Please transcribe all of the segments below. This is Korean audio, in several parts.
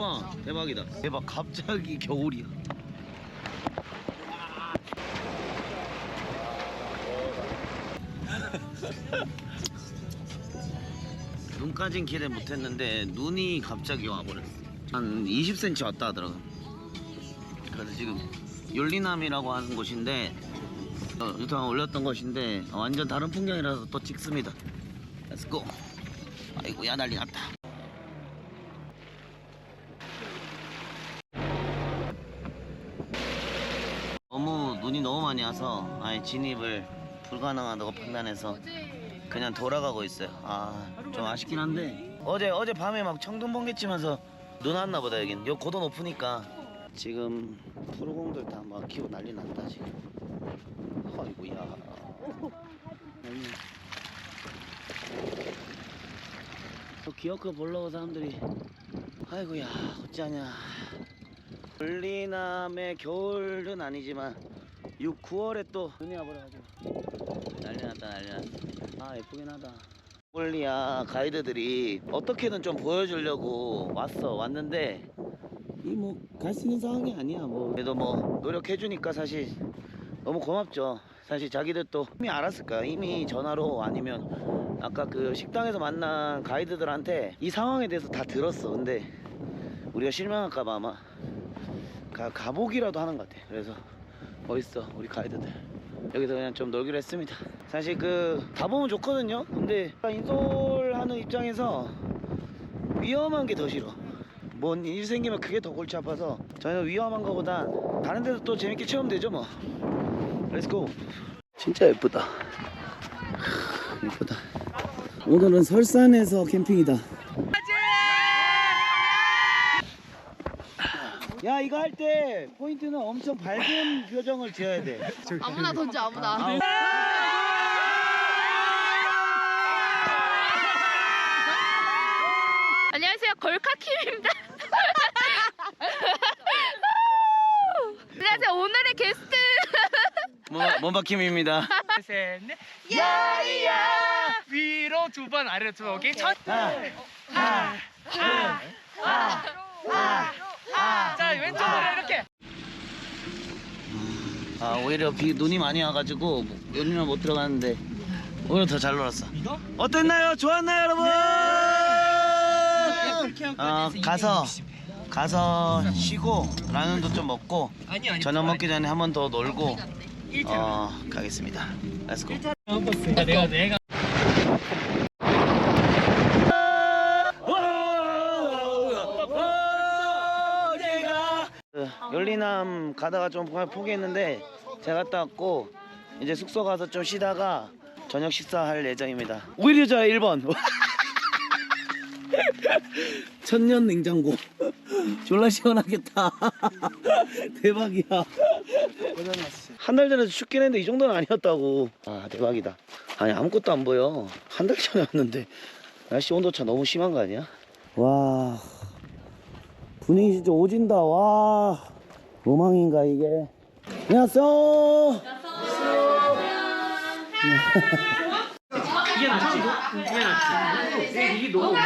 우와 대박이다. 대박. 갑자기 겨울이야. 눈까진 기대 못했는데 눈이 갑자기 와버렸어. 한 20cm 왔다 하더라고. 그래서 지금 열리남이라고 하는 곳인데 어, 유튜브에 올렸던 곳인데 어, 완전 다른 풍경이라서 또 찍습니다. 렛츠고 아이고 야 난리 났다 너무 와서 아예 진입을 불가능하다고 판단해서 그냥 돌아가고 있어요. 아 좀 아쉽긴 한데. 어제 어제 밤에 막 청둥 번개 치면서 눈 왔나 보다 여긴. 여기 고도 높으니까. 지금 프로공들 다 막히고 난리 났다 지금. 아이고야. 또 기어크 보려고 사람들이. 아이고야 어쩌냐. 불리남의 겨울은 아니지만 6, 9월에 또 눈이 와버려가지고. 난리 났다 난리 났다. 아 예쁘긴 하다. 폴리아 가이드들이 어떻게든 좀 보여주려고 왔어 왔는데 이 뭐 갈 수 있는 상황이 아니야 뭐. 그래도 뭐 노력해주니까 사실 너무 고맙죠. 사실 자기들도 이미 알았을 거야. 이미 전화로 아니면 아까 그 식당에서 만난 가이드들한테 이 상황에 대해서 다 들었어. 근데 우리가 실망할까봐 아마 가, 가보기라도 하는 것 같아. 그래서 멋있어 우리 가이드들. 여기서 그냥 좀 놀기로 했습니다. 사실 그 가보면 좋거든요? 근데 인솔하는 입장에서 위험한 게 더 싫어. 뭔 일 생기면 그게 더 골치 아파서 전혀 위험한 거보다 다른 데서 또 재밌게 체험되죠 뭐. 렛츠고 진짜 예쁘다. 하, 예쁘다. 오늘은 설산에서 캠핑이다 야 이거 할 때 포인트는 엄청 밝은 표정을 지어야 돼 아무나 던져 아무나. 안녕하세요 걸카킴입니다. 안녕하세요 오늘의 게스트 몸바킴입니다 셋, 넷. 야이야! 위로 두 번, 아래로 두 번. 오케이? 첫. 하나 자, 왼쪽으로 이렇게. 아 오히려 비 눈이 많이 와가지고 요리는 못 들어갔는데 오히려 더 잘 놀았어 어땠나요? 좋았나요 여러분? 어, 가서 가서 쉬고 라면도 좀 먹고 아니, 아니. 저녁 먹기 전에 한 번 더 놀고 어 가겠습니다 렛츠고 내가, 내가. 그 열리남 가다가 좀 포기했는데 제가 갔다 왔고 이제 숙소 가서 좀 쉬다가 저녁 식사할 예정입니다. 오히려 저 1번. 천년 냉장고. 졸라 시원하겠다. 대박이야. 한 달 전에 춥긴 했는데 이 정도는 아니었다고. 아 대박이다. 아니 아무것도 안 보여. 한 달 전에 왔는데 날씨 온도차 너무 심한 거 아니야? 와. 분위기 진짜 오진다. 와 로망인가 이게 안녕하세요 이게 낫지? 이게 낫지? 이게 너무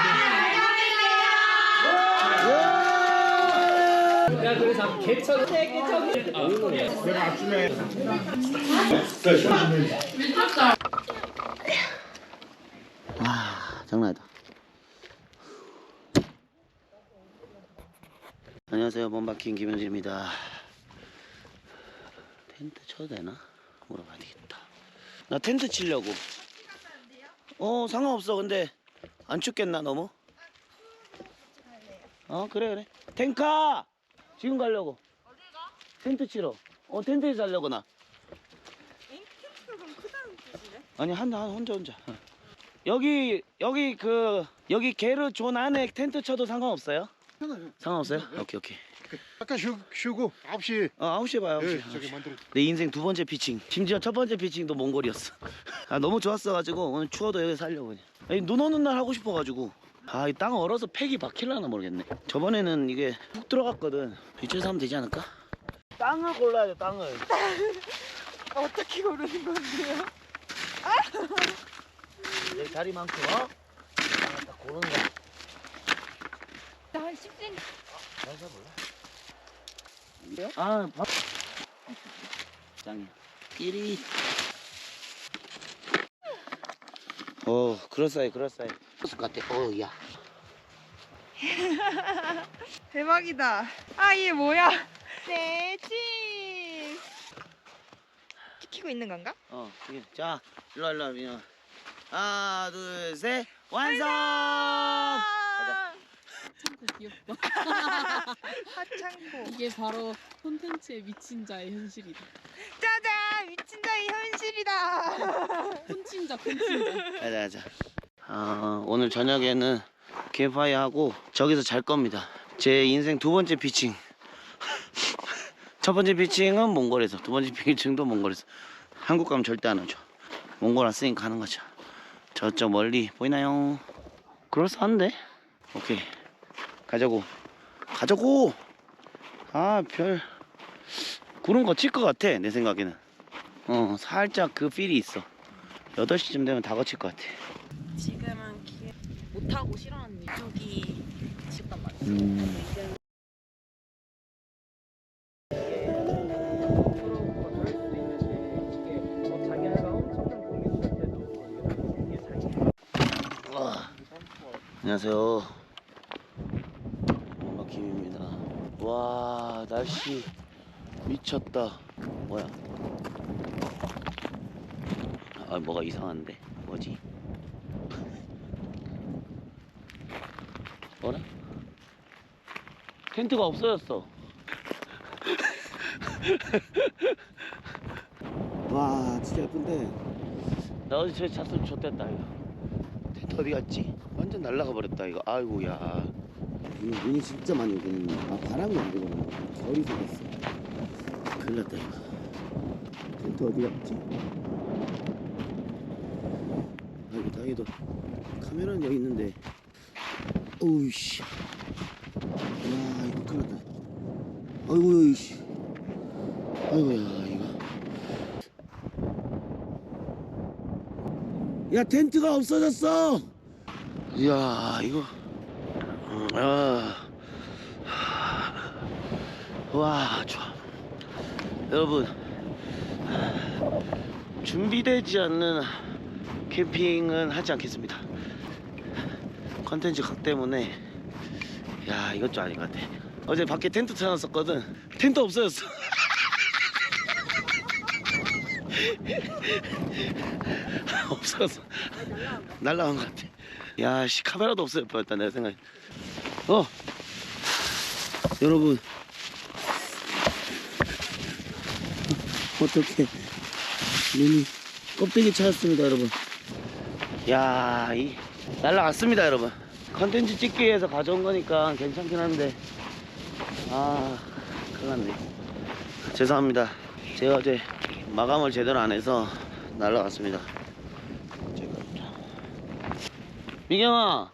야, 그래서 개천. 내가 아침에. 와 장난 아니다 안녕하세요. 먼바킹 김현진입니다. 텐트 쳐도 되나? 물어봐야 되겠다. 나 텐트 치려고. 어 상관없어. 근데 안 춥겠나 너무? 어 그래 그래. 탱카! 지금 가려고. 텐트 치러. 어 텐트에서 자려고 나. 아니 한, 한 혼자 혼자. 어. 여기 여기 그 여기 게르 존 안에 텐트 쳐도 상관없어요? 상관없어요? 오케이 오케이. 아까 쉬, 쉬고 9시. 어 9시에 봐요 9시, 예, 저기 만들어 내 인생 두 번째 피칭. 심지어 첫 번째 피칭도 몽골이었어. 아 너무 좋았어가지고 오늘 추워도 여기 살려고 그냥. 아니, 눈 오는 날 하고 싶어가지고. 아 이 땅 얼어서 팩이 박힐라나 모르겠네. 저번에는 이게 푹 들어갔거든. 이쪽에서 하면 되지 않을까? 땅을 골라야 돼 땅을. 어떻게 고르는 건데요? 여기 자리 많고 어? 땅을 딱 고르는 거야 나 10cm 아 밥. 짱이야. 끼리. 어 그럴싸해 그럴싸해. 것 같아. 어 야. 대박이다. 아, 얘 뭐야? 내 집. 키키고 있는 건가? 어 이게 자 일로 와, 일로 와, 민아. 하나 둘 셋. 완성. 귀엽다. 하창고. 이게 바로 콘텐츠에 미친 자의 현실이다. 짜잔! 미친 자의 현실이다. 콘친자, 콘친자. 가자 가자. 아 오늘 저녁에는 캠파이어 하고 저기서 잘 겁니다. 제 인생 두 번째 피칭. 첫 번째 피칭은 몽골에서, 두 번째 피칭도 몽골에서. 한국 가면 절대 안 하죠. 몽골 왔으니까 하는 거죠. 저쪽 멀리 보이나요? 그럴싸한데? 오케이. 가자고. 가자고! 아, 별. 구름 거칠 것 같아, 내 생각에는. 어, 살짝 그 필이 있어. 8시쯤 되면 다 거칠 것 같아. 지금은 기회 못하고 싫어하는 이쪽이 쉽단 말이야. 음. 아, 안녕하세요. 엄마 김입니다. 와 날씨 미쳤다. 뭐야? 아 뭐가 이상한데? 뭐지? 뭐라? 텐트가 없어졌어. 와 진짜 예쁜데 나 어제 저 잤으면 좋댔다 이거 텐트 어디 갔지? 완전 날라가 버렸다 이거 아이고 야 눈이, 눈이 진짜 많이 오긴 아 바람이 안 불고 겨울이 생겼어. 큰일 났다 이거. 텐트 어디 갔지? 아이고 다행히도 카메라는 여기 있는데. 어우씨. 야 이거 큰일 났다. 아이고 이씨. 아이고야 이거. 야 텐트가 없어졌어! 이야 이거 음, 아. 와 좋아. 여러분 준비되지 않는 캠핑은 하지 않겠습니다. 컨텐츠 각 때문에. 야 이것 좀 아닌 것 같아. 어제 밖에 텐트 쳐놨었거든. 텐트 없어졌어. 없어졌어. 날라간 것 같아 야씨 카메라도 없어요. 뻔했다 내가 생각해. 어. 여러분. 어떻게 눈이 껍데기 찾았습니다 여러분. 야이 날라갔습니다 여러분. 컨텐츠 찍기 위해서 가져온 거니까 괜찮긴 한데. 아 큰일 났네. 죄송합니다. 제가 어제 마감을 제대로 안 해서 날라갔습니다 미경아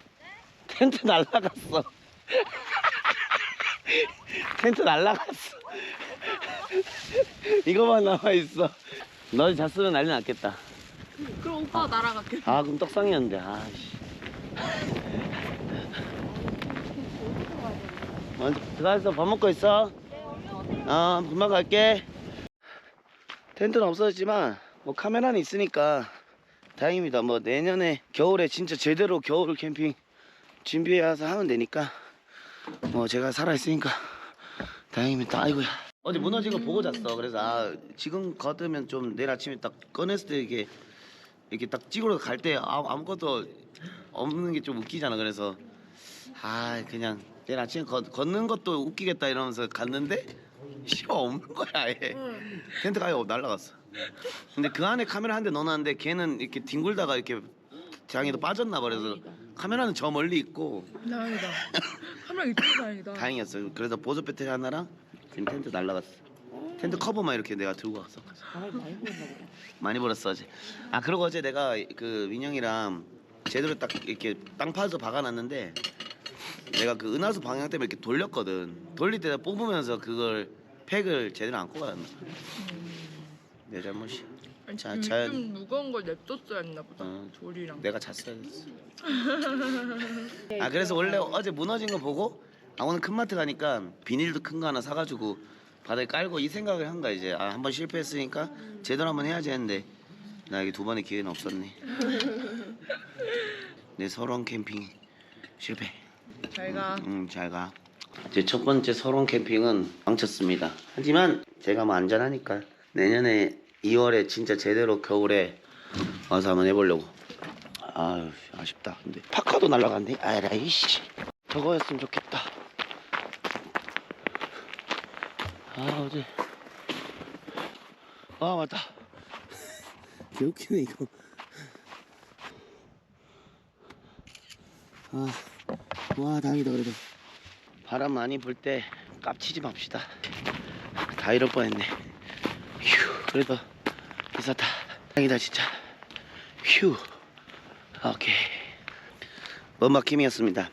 텐트 날라갔어. 텐트 날라갔어. 이거만 남아있어. 너 잤으면 난리 났겠다. 그럼 오빠가 날아갔겠 아 그럼 떡상이었는데. 아씨. 먼저 들어가서 밥 먹고 있어? 어 금방 갈게. 텐트는 없어졌지만 뭐 카메라는 있으니까 다행입니다. 뭐 내년에 겨울에 진짜 제대로 겨울 캠핑 준비해서 하면 되니까 뭐 제가 살아있으니까 다행입니다. 아이고야. 어제 무너진 거 보고 잤어. 그래서 아 지금 걷으면 좀 내일 아침에 딱 꺼냈을 때 이게 이렇게 딱 찍으러 갈 때 아무것도 없는 게 좀 웃기잖아. 그래서 아 그냥 내일 아침에 걷, 걷는 것도 웃기겠다 이러면서 갔는데 씨발 없는 거야 아예. 텐트가 아예 날라갔어. 근데 그 안에 카메라 한 대 넣어놨는데 걔는 이렇게 뒹굴다가 이렇게 장에도 빠졌나 봐. 그래서 카메라는 저 멀리 있고 다행이다. 카메라 이쁘 다행이다. 다행이었어. 그래서 보조 배터리 하나랑 지금 텐트 날라갔어. 텐트 커버만 이렇게 내가 들고 갔어. 많이 벌었어 어제. 아 그리고 어제 내가 그 민영이랑 제대로 딱 이렇게 땅 파서 박아놨는데 내가 그 은하수 방향 때문에 이렇게 돌렸거든. 돌릴 때 뽑으면서 그걸 팩을 제대로 안 꽂았나. 내 잘못이. 자, 좀, 자, 좀 무거운 걸 냅뒀어야 했나 보다. 어. 돌이랑. 내가 잤어야 됐어. 아 그래서 원래 어제 무너진 거 보고 아 오늘 큰 마트 가니까 비닐도 큰 거 하나 사가지고 바닥에 깔고 이 생각을 한 거야 이제 아 한 번 실패했으니까 제대로 한 번 해야지 했는데 나에게 두 번의 기회는 없었네 내 서론 캠핑 실패 잘가 음, 잘 가. 제 첫 번째 서론 캠핑은 망쳤습니다. 하지만 제가 뭐 안전하니까 내년에 2월에 진짜 제대로 겨울에 와서 한번 해보려고. 아유, 아쉽다. 근데 파카도 날라갔네. 아이씨. 저거였으면 좋겠다. 아, 어제. 아, 맞다. 개웃기네, 이거. 아. 와 다행이다 그래도 바람 많이 불 때 깝치지 맙시다. 다 이럴 뻔했네. 휴 그래도 있었다. 다행이다 진짜. 휴. 오케이. 먼 막힘이었습니다